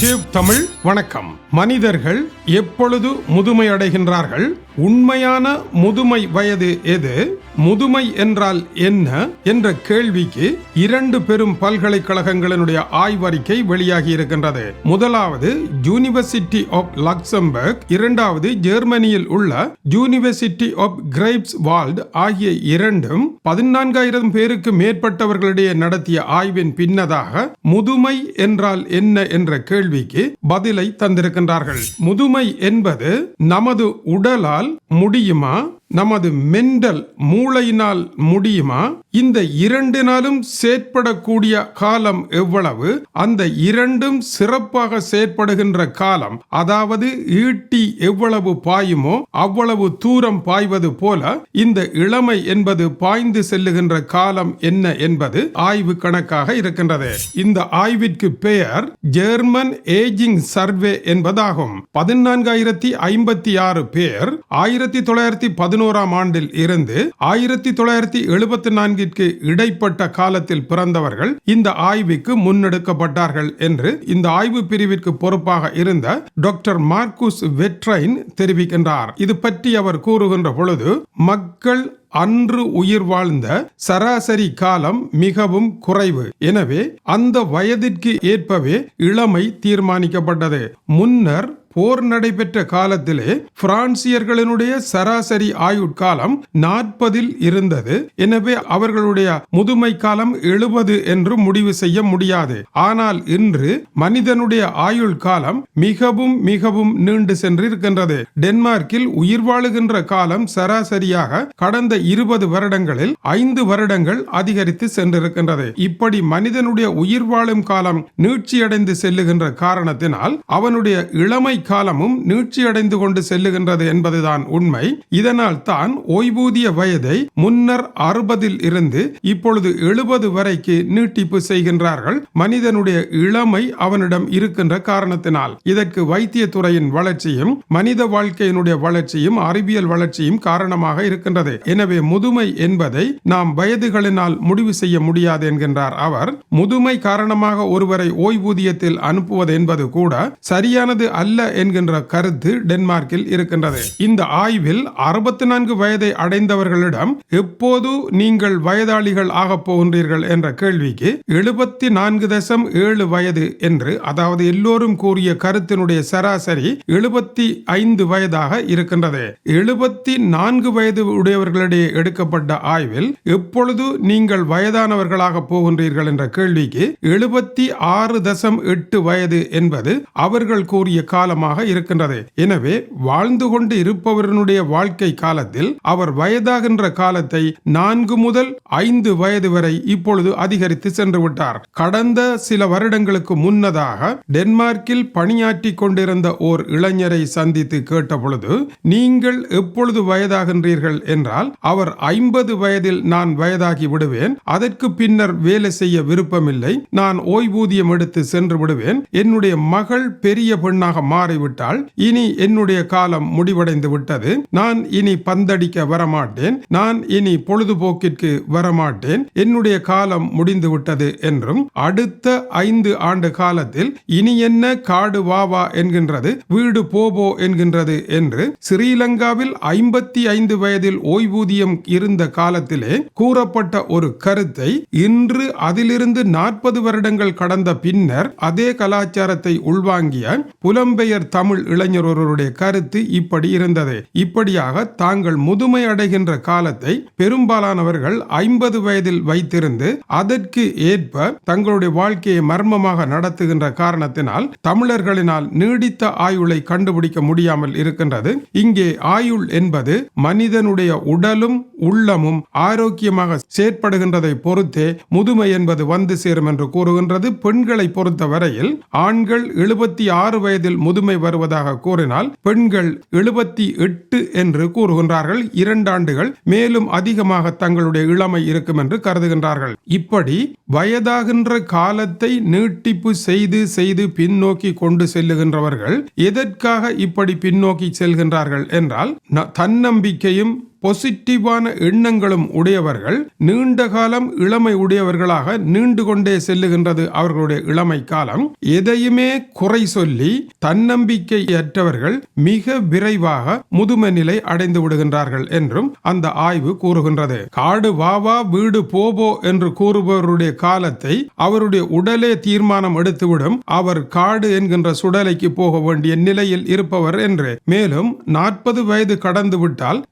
Tube Tamil வணக்கம். மனிதர்கள் எப்பொழுது முதுமை அடைகின்றார்கள்? உண்மையான முதுமை வயது எது? முதுமை என்றால் என்ன? என்ற கேள்விக்கு இரண்டு பெரும் பல்கலைக்கழகங்களினுடைய ஆய்வறிக்கை வெளியாகி இருக்கின்றது. முதலாவது யூனிவர்சிட்டி ஆஃப் லக்சம்பர்க் இரண்டாவது ஜெர்மனியில் உள்ள யூனிவர்சிட்டி ஆஃப் கிரைப்ஸ் வால்ட் ஆகிய இரண்டும் பதினான்காயிரம் பேருக்கு மேற்பட்டவர்களிடையே நடத்திய ஆய்வின் பின்னதாக முதுமை என்றால் என்ன என்ற கேள்விக்கு பதிலை தந்திருக்கின்றார்கள். முதுமை என்பது நமது உடலால் முடியுமா? நமது மென்டல் மூளையினால் முடியுமா? இந்த இரண்டினாலும் செயற்படக்கூடிய காலம் எவ்வளவு? அந்த இரண்டும் சிறப்பாக செயற்படுகின்ற காலம் அதாவது ஈட்டி எவ்வளவு பாயுமோ அவ்வளவு தூரம் பாய்வது போல இந்த இளமை என்பது பாய்ந்து செல்லுகின்ற காலம் என்ன என்பது ஆய்வு கணக்காக இருக்கின்றது. இந்த ஆய்விற்கு பெயர் ஜெர்மன் ஏஜிங் சர்வே என்பதாகும். பதினான்காயிரத்தி ஐம்பத்தி ஆறு பேர் ஆயிரத்தி தொள்ளாயிரத்தி பதினோராம் ஆண்டில் இருந்து ஆயிரத்தி தொள்ளாயிரத்தி எழுபத்தி நான்கிற்கு இடைப்பட்ட காலத்தில் பிறந்தவர்கள் இந்த ஆய்வுக்கு முன்னெடுக்கப்பட்டார்கள் என்று இந்த ஆய்வு பிரிவிற்கு பொறுப்பாக இருந்த டாக்டர் மார்க்குஸ் வெட்ரைன் தெரிவிக்கின்றார். இது பற்றி அவர் கூறுகின்ற பொழுது மக்கள் அன்று உயிர் வாழ்ந்த சராசரி காலம் மிகவும் குறைவு. எனவே அந்த வயதிற்கு ஏற்பவே இளமை தீர்மானிக்கப்பட்டது. முன்னர் போர் நடைபெற்ற காலத்திலே பிரான்சியர்களினுடைய சராசரி ஆயுட்காலம் நாற்பதில் இருந்தது. எனவே அவர்களுடைய முதுமை காலம் எழுபது என்று முடிவு செய்ய முடியாது. ஆனால் இன்று மனிதனுடைய ஆயுள் காலம் மிகவும் மிகவும் நீண்டு சென்றிருக்கின்றது. டென்மார்க்கில் உயிர் வாழுகின்ற காலம் சராசரியாக கடந்த இருபது வருடங்களில் ஐந்து வருடங்கள் அதிகரித்து சென்றிருக்கின்றது. இப்படி மனிதனுடைய உயிர் வாழும் காலம் நீட்சியடைந்து செல்லுகின்ற காரணத்தினால் அவனுடைய இளமை காலமும் நீட்சியடைந்து கொண்டு செல்லுகின்றது என்பதுதான் உண்மை. இதனால் தான் ஓய்வூதிய வயதை முன்னர் அறுபதில் இருந்து இப்பொழுது எழுபது வரைக்கு நீட்டிப்பு செய்கின்றார்கள். மனிதனுடைய இளமை அவனிடம் இருக்கின்ற காரணத்தினால். இதற்கு வைத்திய துறையின் வளர்ச்சியும் மனித வாழ்க்கையினுடைய வளர்ச்சியும் அறிவியல் வளர்ச்சியும் காரணமாக இருக்கின்றது. எனவே முதுமை என்பதை நாம் வயதுகளினால் முடிவு செய்ய முடியாது என்கின்றார் அவர். முதுமை காரணமாக ஒருவரை ஓய்வூதியத்தில் அனுப்புவது என்பது கூட சரியானது அல்ல என்கின்ற கருத்து டென்மார்க்கில் இருக்கின்றது. இந்த ஆய்வில் அறுபத்தி நான்கு வயதை அடைந்தவர்களிடம் எப்போது நீங்கள் வயதாளிகள் ஆகப் போகின்றீர்கள் என்ற கேள்விக்கு எழுபத்தி நான்கு தசம் ஏழு வயது என்று அதாவது எல்லோரும் கூறிய கருத்தினுடைய சராசரி எழுபத்தி ஐந்து வயதாக இருக்கின்றது. எழுபத்தி நான்கு வயது உடையவர்களிடையே எடுக்கப்பட்ட ஆய்வில் எப்பொழுது நீங்கள் வயதானவர்களாக போகின்றீர்கள் என்ற கேள்விக்கு எழுபத்தி ஆறு தசம் எட்டு வயது என்பது அவர்கள் கூறிய காலம் காலமாக இருக்கின்றது. எனவே வாழ்ந்து கொண்டு இருப்பவரனுடைய வாழ்க்கை காலத்தில் அவர் வயதாகின்ற காலத்தை நான்கு முதல் ஐந்து வயது வரை இப்பொழுது அதிகரித்து சென்று விட்டார். கடந்த சில வருடங்களுக்கு முன்னதாக டென்மார்க்கில் பணியாற்றி கொண்டிருந்த ஓர் இளைஞரை சந்தித்து கேட்ட பொழுது நீங்கள் எப்பொழுது வயதாகின்றீர்கள்? என்றால் அவர் ஐம்பது வயதில் நான் வயதாகி விடுவேன். அதற்கு பின்னர் வேலை செய்ய விருப்பமில்லை. நான் ஓய்வூதியம் எடுத்து சென்று விடுவேன். என்னுடைய மகள் பெரிய பெண்ணாக மாறிவிட்டால் இனி என்னுடைய காலம் முடிவடைந்து விட்டது. நான் இனி பந்தடிக்க வரமாட்டேன். நான் இனி பொழுதுபோக்கிற்கு வரமாட்டேன். என்னுடைய காலம் முடிந்து விட்டது என்றும் அடுத்த ஐந்து ஆண்டு காலத்தில் இனி என்ன காடு வாவா என்கின்றது வீடு போபோ என்கின்றது என்று ஸ்ரீலங்காவில் ஐம்பத்தி ஐந்து வயதில் ஓய்வூதியம் இருந்த காலத்திலே கூறப்பட்ட ஒரு கருத்தை இன்று அதிலிருந்து நாற்பது வருடங்கள் கடந்த பின்னர் அதே கலாச்சாரத்தை உள்வாங்கிய புலம்பெயர் தமிழ் இளைஞர் ஒருவருடைய கருத்து இப்படி இருந்தது. இப்படியாக தாங்கள் முதுமை அடைகின்ற காலத்தை பெரும்பாலானவர்கள் ஐம்பது வயதில் வைத்திருந்து அதற்கு ஏற்ப தங்களுடைய வாழ்க்கையை மர்மமாக நடத்துகின்ற காரணத்தினால் தமிழர்களினால் நீடித்த ஆயுளை கண்டுபிடிக்க முடியாமல் இருக்கின்றது. இங்கே ஆயுள் என்பது மனிதனுடைய உடலும் உள்ளமும் ஆரோக்கியமாக செயற்படுகின்றதை பொறுத்தே முதுமை என்பது வந்து சேரும் என்று கூறுகின்றது. பெண்களை பொறுத்தவரையில் ஆண்கள் எழுபத்தி ஆறு வயதில் முதுமை வருவதாக கூறினால் பெண்கள் எழுபத்தி எட்டு என்று கூறுகின்றார்கள். இரண்டு ஆண்டுகள் மேலும் அதிகமாக தங்களுடைய இளமை இருக்கும் என்று கருதுகின்றார்கள். இப்படி வயதாகின்ற காலத்தை நீட்டிப்பு செய்து செய்து பின்னோக்கி கொண்டு செல்லுகின்றவர்கள் எதற்காக இப்படி பின்னோக்கி செல்கின்றார்கள் என்றால் தன்னம்பிக்கையும் பொசிட்டிவான எண்ணங்களும் உடையவர்கள் நீண்ட காலம் இளமை உடையவர்களாக நீண்டு கொண்டே செல்லுகின்றது அவர்களுடைய இளமை காலம். எதையுமே குறை சொல்லி தன்னம்பிக்கையற்றவர்கள் மிக விரைவாக முதுமை நிலை அடைந்து விடுகின்றார்கள் என்றும் அந்த ஆய்வு கூறுகின்றது. காடு வாவா வீடு போபோ என்று கூறுபவருடைய காலத்தை அவருடைய உடலே தீர்மானம் எடுத்துவிடும். அவர் காடு என்கின்ற சுடலைக்கு போக வேண்டிய நிலையில் இருப்பவர் என்று. மேலும் நாற்பது வயது கடந்து விட்டால்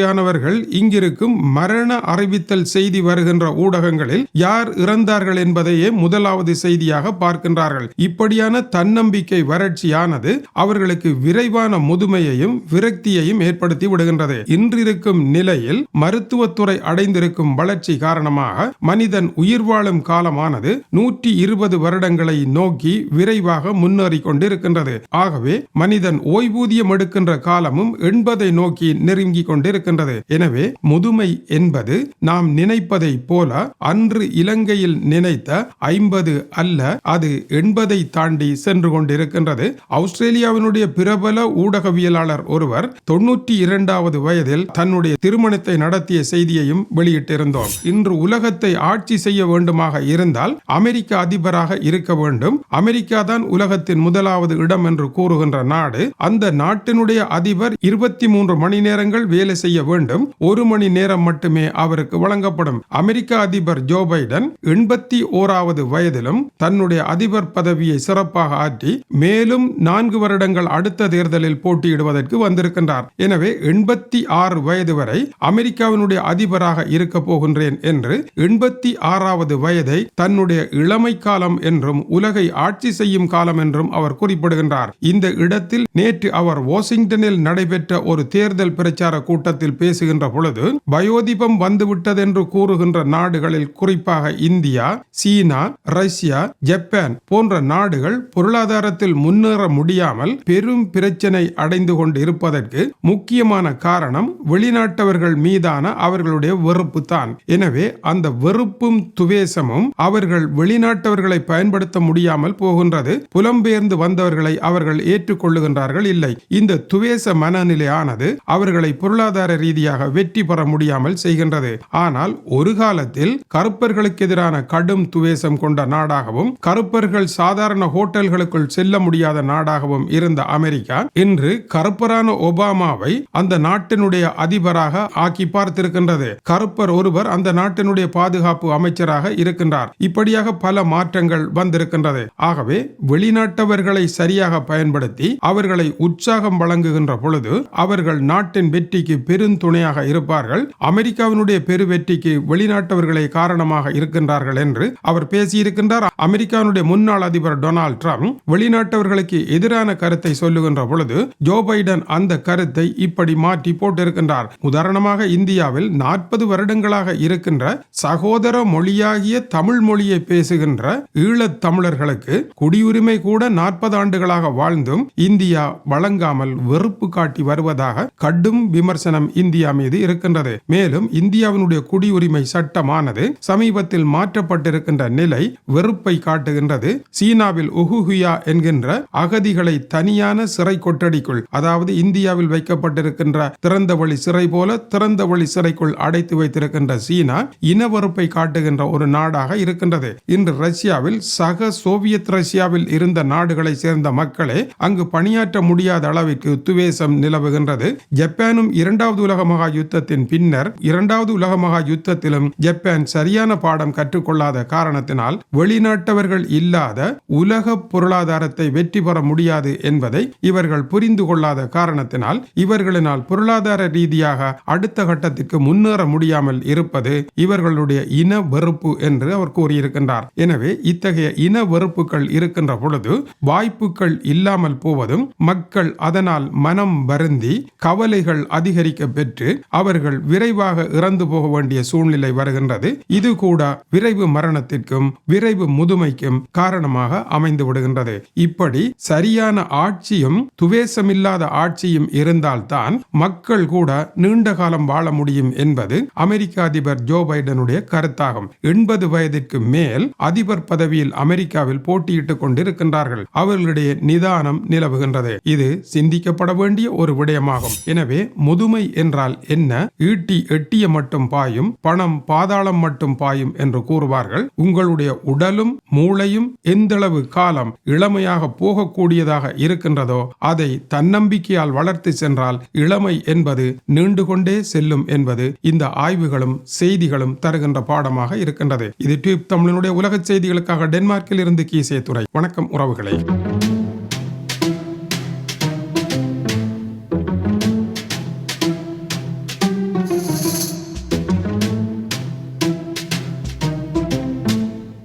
பெருந்தொகையானவர்கள் இங்கிருக்கும் மரண அறிவித்தல் செய்தி வருகின்ற ஊடகங்களில் யார் இறந்தார்கள் என்பதையே முதலாவது செய்தியாக பார்க்கின்றார்கள். இப்படியான தன்னம்பிக்கை வறட்சியானது அவர்களுக்கு விரைவான முதுமையையும் விரக்தியையும் ஏற்படுத்தி விடுகின்றது. இன்றிருக்கும் நிலையில் மருத்துவத்துறை அடைந்திருக்கும் வளர்ச்சி காரணமாக மனிதன் உயிர் வாழும் காலமானது நூற்றி இருபது வருடங்களை நோக்கி விரைவாக முன்னேறி கொண்டிருக்கின்றது. ஆகவே மனிதன் ஓய்வூதியம் எடுக்கின்ற காலமும் எண்பதை நோக்கி நெருங்கி கொண்டிருக்கின்றது. எனவே முதுமை என்பது நாம் நினைப்பதை போல அன்று இலங்கையில் நினைத்த ஐம்பது அல்ல அது எண்பதை தாண்டி சென்று கொண்டிருக்கின்றது. ஆஸ்திரேலியாவினுடைய பிரபல ஊடகவியலாளர் ஒருவர் தொன்னூற்றி இரண்டாவது வயதில் தன்னுடைய திருமணத்தை நடத்திய செய்தியையும் வெளியிட்டிருந்தோம். இன்று உலகத்தை ஆட்சி செய்ய வேண்டுமாக இருந்தால் அமெரிக்க அதிபராக இருக்க வேண்டும். அமெரிக்கா தான் உலகத்தின் முதலாவது இடம் என்று கூறுகின்ற நாடு. அந்த நாட்டினுடைய அதிபர் இருபத்தி மூன்று மணி நேரங்கள் வேலை செய்ய வேண்டும். ஒரு மணி நேரம் மட்டுமே அவருக்கு வழங்கப்படும். அமெரிக்க அதிபர் ஜோ பைடன் எண்பத்தி ஓராவது வயதிலும் தன்னுடைய அதிபர் பதவியை சிறப்பாக ஆற்றி மேலும் நான்கு வருடங்கள் அடுத்த தேர்தலில் போட்டியிடுவதற்கு வந்திருக்கின்றார். எனவே எண்பத்தி ஆறு வயது வரை அமெரிக்காவினுடைய அதிபராக இருக்க போகின்றேன் என்று எண்பத்தி ஆறாவது வயதை தன்னுடைய இளமை காலம் என்றும் உலகை ஆட்சி செய்யும் காலம் என்றும் அவர் குறிப்பிடுகின்றார். இந்த இடத்தில் நேற்று அவர் வாஷிங்டனில் நடைபெற்ற ஒரு தேர்தல் பிரச்சார கூட்டத்தில் பேசுகின்ற பொழுது வயோதிபம் வந்துவிட்டது என்று கூறுகின்ற நாடுகளில் குறிப்பாக இந்தியா சீனா ரஷ்யா ஜப்பான் போன்ற நாடுகள் பொருளாதாரத்தில் முன்னேற முடியாமல் பெரும் பிரச்சனை அடைந்து கொண்டு இருப்பதற்கு முக்கியமான காரணம் வெளிநாட்டவர்கள் மீதான அவர்களுடைய வெறுப்பு தான் எனவே அந்த வெறுப்பும் துவேசமும் அவர்கள் வெளிநாட்டவர்களை பயன்படுத்த முடியாமல் போகின்றது. புலம்பெயர்ந்து வந்தவர்களை அவர்கள் ஏற்றுக்கொள்ளுகின்றார்கள் இல்லை. இந்த துவேச மனநிலையானது அவர்களை பொருளாதார ரீதியாக வெற்றி பெற முடியாமல் செய்கின்றது. ஆனால் ஒரு காலத்தில் கருப்பர்களுக்கு எதிரான கடும் துவேசம் கொண்ட நாடாகவும் கருப்பர்கள் சாதாரண ஹோட்டல்களுக்குள் செல்ல முடியாத நாடாகவும் இருந்த அமெரிக்கா இன்று கருப்பரான ஒபாமாவை அந்த நாட்டினுடைய அதிபராக ஆக்கி பார்த்திருக்கின்றது. கருப்பர் ஒருவர் அந்த நாட்டினுடைய பாதுகாப்பு அமைச்சராக இருக்கின்றார். இப்படியாக பல மாற்றங்கள் வந்திருக்கின்றது. ஆகவே வெளிநாட்டவர்களை சரியாக பயன்படுத்தி அவர்களை உற்சாகம் வழங்குகின்ற பொழுது அவர்கள் நாட்டின் வெற்றிக்கு பெரும் பெருந்துணையாக இருப்பார்கள். அமெரிக்காவினுடைய பெரு வெற்றிக்கு வெளிநாட்டவர்களை காரணமாக இருக்கின்றார்கள் என்று அவர் பேசியிருக்கின்றார். அமெரிக்காவினுடைய முன்னாள் அதிபர் டொனால்ட் ட்ரம்ப் வெளிநாட்டவர்களுக்கு எதிரான கருத்தை சொல்லுகின்ற பொழுது ஜோ பைடன் அந்த கருத்தை இப்படி மாற்றி போட்டிருக்கின்றார். உதாரணமாக இந்தியாவில் நாற்பது வருடங்களாக இருக்கின்ற சகோதர மொழியாகிய தமிழ் மொழியை பேசுகின்ற ஈழத் தமிழர்களுக்கு குடியுரிமை கூட நாற்பது ஆண்டுகளாக வாழ்ந்தும் இந்தியா வழங்காமல் வெறுப்பு காட்டி வருவதாக கடும் விமர்சனம் இந்தியா மீது இருக்கின்றது. மேலும் இந்தியாவினுடைய குடியுரிமை சட்டமானது சமீபத்தில் மாற்றப்பட்டிருக்கின்ற நிலை வெறுப்பை காட்டுகின்றது. சீனாவில் உகுஹுயா என்கின்ற அகதிகளை தனியான சிறை கொட்டடிக்குள் அதாவது இந்தியாவில் வைக்கப்பட்டிருக்கின்ற திறந்த வழி சிறை போல திறந்த வழி சிறைக்குள் அடைத்து வைத்திருக்கின்ற சீனா இனவெறுப்பை காட்டுகின்ற ஒரு நாடாக இருக்கின்றது. இன்று ரஷ்யாவில் சக சோவியத் ரஷ்யாவில் இருந்த நாடுகளை சேர்ந்த மக்களே அங்கு பணியாற்ற முடியாத அளவிற்கு துவேசம் நிலவுகின்றது. ஜப்பானும் இரண்டாவது உலக மகா யுத்தத்தின் பின்னர் இரண்டாவது உலக மகா யுத்தத்திலும் ஜப்பான் சரியான பாடம் கற்றுக்கொள்ளாத காரணத்தினால் வெளிநாட்டவர்கள் இல்லாத உலக பொருளாதாரத்தை வெற்றி பெற முடியாது என்பதை இவர்கள் புரிந்து கொள்ளாத காரணத்தினால் இவர்களினால் பொருளாதார ரீதியாக அடுத்த கட்டத்திற்கு முன்னேற முடியாமல் இருப்பது இவர்களுடைய இன வெறுப்பு என்று அவர் கூறியிருக்கின்றார். எனவே இத்தகைய இன வெறுப்புகள் இருக்கின்ற பொழுது வாய்ப்புகள் இல்லாமல் போவதும் மக்கள் அதனால் மனம் வருந்தி கவலைகள் அதிகரிக்க பெற்று அவர்கள் விரைவாக இறந்து போக வேண்டிய சூழ்நிலை வருகின்றது. இது கூட விரைவு மரணத்திற்கும் விரைவு முதுமைக்கும் காரணமாக அமைந்து விடுகின்றது. இப்படி சரியான ஆட்சியும் துவேசமில்லாத ஆட்சியும் இருந்தால்தான் மக்கள் கூட நீண்ட காலம் வாழ முடியும் என்பது அமெரிக்க அதிபர் ஜோ பைடனுடைய கருத்தாகும். எண்பது வயதிற்கு மேல் அதிபர் பதவியில் அமெரிக்காவில் போட்டியிட்டுக் கொண்டிருக்கின்றார்கள். அவர்களுடைய நிதானம் நிலவுகின்றது. இது சிந்திக்கப்பட வேண்டிய ஒரு விடயமாகும். எனவே முதுமை என்றால் என்ன? ஈட்டி எட்டிய மட்டும் பாயும் பணம் பாதாளம் மட்டும் பாயும் என்று கூறுவார்கள். உங்களுடைய உடலும் மூளையும் எந்தளவு காலம் இளமையாக போகக்கூடியதாக இருக்கின்றதோ அதை தன்னம்பிக்கையால் வளர்த்து சென்றால் இளமை என்பது நீண்டு கொண்டே செல்லும் என்பது இந்த ஆய்வுகளும் செய்திகளும் தருகின்ற பாடமாக இருக்கின்றது. இது டியூப் தமிழனுடைய உலக செய்திகளுக்காக டென்மார்க்கில் இருந்து கீசே துறை வணக்கம் உறவுகளே.